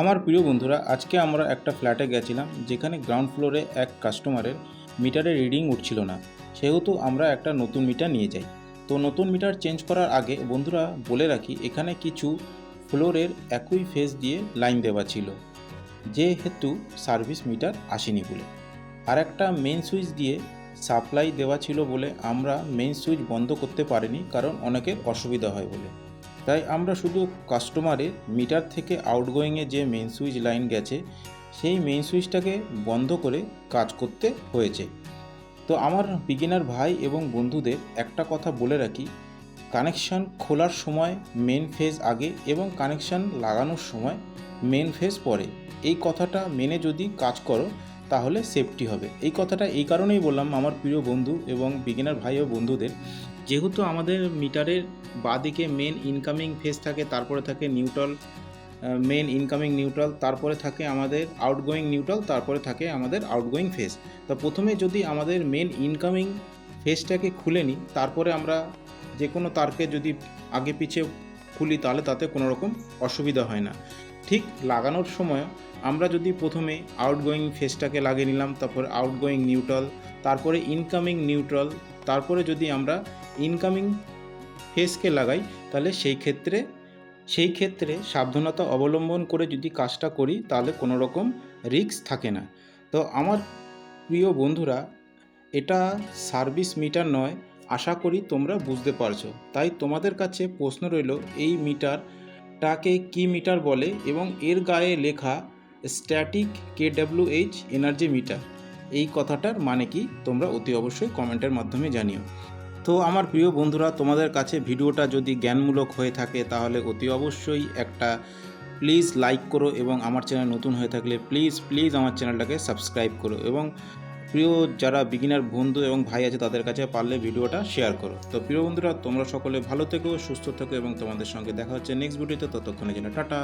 আমার প্রিয় বন্ধুরা, আজকে আমরা একটা ফ্ল্যাটে গেছিলাম, যেখানে গ্রাউন্ড ফ্লোরে এক কাস্টমারের মিটারে রিডিং উঠছিল না। সেহেতু আমরা একটা নতুন মিটার নিয়ে যাই। তো নতুন মিটার চেঞ্জ করার আগে বন্ধুরা বলে রাখি, এখানে কিছু ফ্লোরের একই ফেজ দিয়ে লাইন দেওয়া ছিল, যেহেতু সার্ভিস মিটার আসেনি বলে। আর একটা মেন সুইচ দিয়ে সাপ্লাই দেওয়া ছিল বলে আমরা মেন সুইচ বন্ধ করতে পারিনি, কারণ অনেকের অসুবিধা হয় বলে। তাই আমরা শুধু কাস্টমারে মিটার থেকে আউটগোয়িংয়ে যে মেন সুইচ লাইন গেছে, সেই মেন সুইচটাকে বন্ধ করে কাজ করতে হয়েছে। তো আমার বিগিনার ভাই এবং বন্ধুদের একটা কথা বলে রাখি কানেকশান খোলার সময় মেন ফেজ আগে এবং কানেকশান লাগানোর সময় মেন ফেজ পরে। এই কথাটা মেনে যদি কাজ করো তাহলে সেফটি হবে। এই কথাটা এই কারণেই বললাম, আমার প্রিয় বন্ধু এবং বিগিনার ভাই ও বন্ধুদের, যেহেতু আমাদের মিটারের বাঁদিকে মেন ইনকামিং ফেস থাকে, তারপরে থাকে নিউট্রাল মেন ইনকামিং নিউট্রাল তারপরে থাকে আমাদের আউটগোয়িং নিউট্রাল তারপরে থাকে আমাদের আউটগোয়িং ফেস তো প্রথমে যদি আমাদের মেন ইনকামিং ফেসটাকে খুলে নিই, তারপরে আমরা যে কোনো তারকে যদি আগে পিছে খুলি, তাহলে তাতে কোনো রকম অসুবিধা হয় না। ঠিক লাগানোর সময় আমরা যদি প্রথমে আউটগোয়িং ফেসটাকে লাগিয়ে নিলাম, তারপর আউটগোয়িং নিউট্রাল তারপরে ইনকামিং নিউট্রাল তারপরে যদি আমরা ইনকামিং ফেসকে লাগাই, তাহলে সেই ক্ষেত্রে সেই ক্ষেত্রে সাবধানতা অবলম্বন করে যদি কাজটা করি, তাহলে কোনো রকম রিস্ক থাকে না। তো আমার প্রিয় বন্ধুরা, এটা সার্ভিস মিটার নয়, আশা করি তোমরা বুঝতে পারছ। তাই তোমাদের কাছে প্রশ্ন রইল, এই মিটারটাকে কি মিটার বলে এবং এর গায়ে লেখা static K H energy meter. এই কথাটার মানে কি তোমরা অতি অবশ্যই কমেন্টের মাধ্যমে জানিও। তো আমার প্রিয় বন্ধুরা, তোমাদের কাছে ভিডিওটা যদি জ্ঞানমূলক হয়ে থাকে তাহলে অতি অবশ্যই একটা প্লিজ লাইক করো এবং আমার চ্যানেল নতুন হয়ে থাকলে প্লিজ প্লিজ আমার চ্যানেলটাকে সাবস্ক্রাইব করো এবং প্রিয় যারা বিগিনার বন্ধু এবং ভাই আছে তাদের কাছে পারলে ভিডিওটা শেয়ার করো। তো প্রিয় বন্ধুরা, তোমরা সকলে ভালো থেকো, সুস্থ থেকো এবং তোমাদের সঙ্গে দেখা হচ্ছে নেক্সট ভিডিওতে ততক্ষণে জন্য টাটা।